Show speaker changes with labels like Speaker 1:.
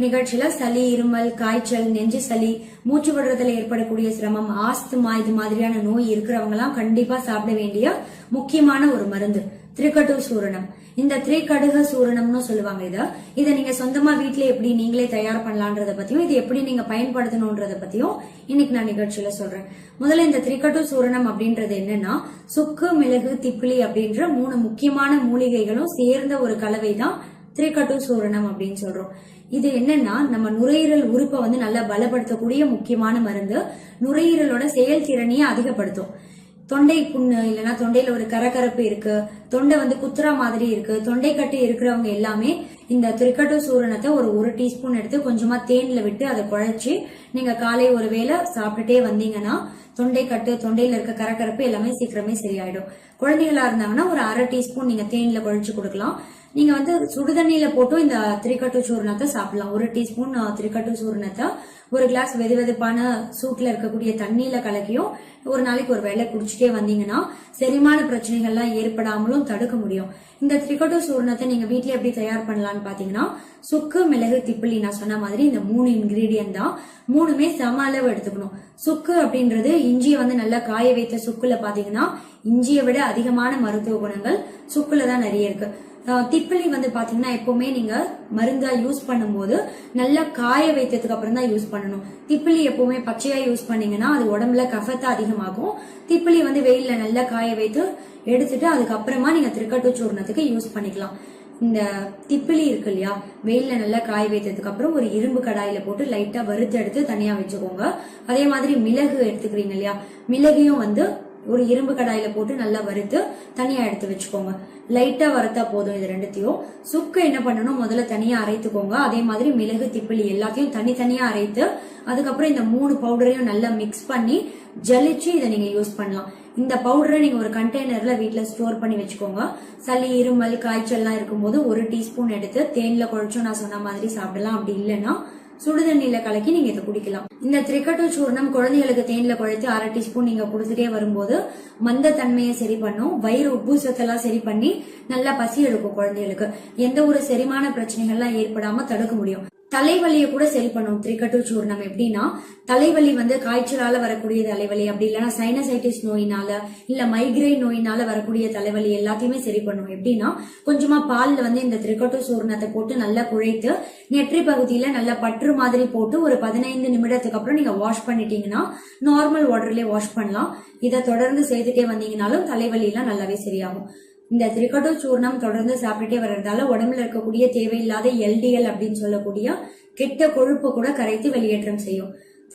Speaker 1: நிகழ்ச்சியில சளி இருமல் காய்ச்சல் நெஞ்சு சளி மூச்சு விடுறதுல ஏற்படக்கூடிய சிரமம் ஆஸ்துமா இது மாதிரியான நோய் இருக்கிறவங்க எல்லாம் கண்டிப்பா சாப்பிட வேண்டிய முக்கியமான ஒரு மருந்து திரிகட்டு சூரணம். இந்த திரிகடுக சூரணம்னு சொல்லுவாங்க இதை. இதை நீங்க சொந்தமா வீட்ல எப்படி நீங்களே தயார் பண்ணலான்றத பத்தியும் இது எப்படி நீங்க பயன்படுத்தணும்ன்றத பத்தியும் இன்னைக்கு நான் நிகழ்ச்சியில சொல்றேன். முதல்ல இந்த திரிகட்டு சூரணம் அப்படின்றது என்னன்னா சுக்கு மிளகு திப்பிலி அப்படின்ற மூணு முக்கியமான மூலிகைகளும் சேர்ந்த ஒரு கலவை தான் திரிகட்டு சூரணம் அப்படின்னு சொல்றோம். இது என்னன்னா நம்ம நுரையீரல் உறுப்பை வந்து நல்லா பலப்படுத்தக்கூடிய முக்கியமான மருந்து. நுரையீரலோட செயல்திறனையே அதிகப்படுத்தும். தொண்டை புண்ணு இல்லைன்னா தொண்டையில ஒரு கரகரப்பு இருக்கு. தொண்டை வந்து குத்துறா மாதிரி இருக்கு. தொண்டை கட்டு இருக்கிறவங்க எல்லாமே இந்த திரிக்கட்டு சூரணத்தை ஒரு ஒரு டீஸ்பூன் எடுத்து கொஞ்சமா தேன்ல விட்டு அதை குழைச்சி நீங்க காலை ஒரு வேளை சாப்பிட்டுட்டே வந்தீங்கன்னா தொண்டை கட்டு தொண்டையில இருக்க கரகரப்பு எல்லாமே சீக்கிரமே சரியாயிடும். குழந்தைகளா இருந்தாங்கன்னா ஒரு அரை டீஸ்பூன் நீங்க தேன்ல குழைச்சு கொடுக்கலாம். நீங்க வந்து சுடுதண்ணியில் போட்டும் இந்த திரிக்கட்டு சூர்ணத்தை சாப்பிடலாம். ஒரு டீஸ்பூன் திரிக்கட்டு சூர்ணத்தை. ஒரு கிளாஸ் வெது வெதுப்பான சூட்ல இருக்கக்கூடிய தண்ணியில கலக்கியும் ஒரு நாளைக்கு ஒரு வேளை குடிச்சிட்டே வந்தீங்கன்னா செரிமான பிரச்சனைகள்லாம் ஏற்படாமலும் தடுக்க முடியும். இந்த திரிக்கட்டு சூர்ணத்தை நீங்க வீட்ல எப்படி தயார் பண்ணலாம்னு பாத்தீங்கன்னா சுக்கு மிளகு திப்பிலி நான் சொன்ன மாதிரி இந்த மூணு இன்கிரீடியன்ட் தான். மூணுமே சம அளவு எடுத்துக்கணும். சுக்கு அப்படின்றது இஞ்சியை வந்து நல்லா காய வைத்த சுக்குல பாத்தீங்கன்னா இஞ்சியை விட அதிகமான மருத்துவ குணங்கள் சுக்குல தான் நிறைய இருக்கு. திப்பிலி வந்து பாத்தீங்கன்னா எப்பவுமே நீங்க மருந்தா யூஸ் பண்ணும்போது நல்லா காய வைத்ததுக்கு அப்புறம் தான் யூஸ் பண்ணணும். திப்பிலி எப்பவுமே பச்சையா யூஸ் பண்ணீங்கன்னா அது உடம்புல கஃபத்தை அதிகமாகும். திப்பிலி வந்து வெயில்ல நல்லா காய வைத்து எடுத்துட்டு அதுக்கப்புறமா நீங்க திருக்கட்டு சூர்ணத்துக்கு யூஸ் பண்ணிக்கலாம். இந்த திப்பிலி இருக்கு இல்லையா வெயில்ல நல்லா காய வைத்ததுக்கு அப்புறம் ஒரு இரும்பு கடாயில போட்டு லைட்டா வறுத்து எடுத்து தனியா வச்சுக்கோங்க. அதே மாதிரி மிளகு எடுத்துக்கிறீங்க இல்லையா மிளகையும் வந்து ஒரு இரும்பு கடாயில போட்டு நல்லா வறுத்து தனியா எடுத்து வச்சுக்கோங்க. லைட்டா வறுத்தா போதும் இது ரெண்டுத்தையும். சுக்கு என்ன பண்ணணும்? முதல்ல தனியா அரைத்துக்கோங்க. அதே மாதிரி மிளகு திப்பிலி எல்லாத்தையும் தனித்தனியா அரைத்து அதுக்கப்புறம் இந்த மூணு பவுடரையும் நல்லா மிக்ஸ் பண்ணி ஜலிச்சு இதை நீங்க யூஸ் பண்ணலாம். இந்த பவுடரை நீங்க ஒரு கண்டெய்னர்ல வீட்டில் ஸ்டோர் பண்ணி வச்சுக்கோங்க. சளி இருமல் காய்ச்சல்லாம் இருக்கும்போது ஒரு டீஸ்பூன் எடுத்து தேன்ல குழச்சும் நான் சொன்ன மாதிரி சாப்பிடலாம். அப்படி இல்லைன்னா சுடுதண்ணியில கலக்கி நீங்க இதை குடிக்கலாம். இந்த திரிக்கட்டு சூர்ணம் குழந்தைகளுக்கு தேன்ல குழைத்து அரை டீஸ்பூன் நீங்க கொடுத்துட்டே வரும்போது மந்த தன்மையை சரி பண்ணும். வயிறு உப்பூசத்தெல்லாம் சரி பண்ணி நல்லா பசி எடுக்கும் குழந்தைகளுக்கு. எந்த ஒரு செரிமான பிரச்சனைகள்லாம் ஏற்படாம தடுக்க முடியும். தலைவலியை கூட சரி பண்ணும். திரிக்கட்டு சூர்ணம் எப்படின்னா தலைவலி வந்து காய்ச்சலால வரக்கூடிய தலைவலி அப்படி இல்லைன்னா சைனசைட்டிஸ் நோயினால இல்ல மைக்ரைன் நோயினால வரக்கூடிய தலைவலி எல்லாத்தையுமே சரி பண்ணும். எப்படின்னா கொஞ்சமா பால்ல வந்து இந்த திரிக்கட்டு சூர்ணத்தை போட்டு நல்லா குழைத்து நெற்றி பகுதியில நல்லா பற்று மாதிரி போட்டு ஒரு பதினைந்து நிமிடத்துக்கு அப்புறம் நீங்க வாஷ் பண்ணிட்டீங்கன்னா நார்மல் வாட்டர்லயே வாஷ் பண்ணலாம். இதை தொடர்ந்து செய்துட்டே வந்தீங்கனாலும் தலைவலி எல்லாம் நல்லாவே சரியாகும். இந்த திரிக்கட்டு சூர்ணம் தொடர்ந்து சாப்பிட்டுட்டே வர்றதால உடம்புல இருக்கக்கூடிய தேவையில்லாத எல்டிஎல் அப்படின்னு சொல்லக்கூடிய கெட்ட கொழுப்பு கூட கரைத்து வெளியேற்றம் செய்யும்.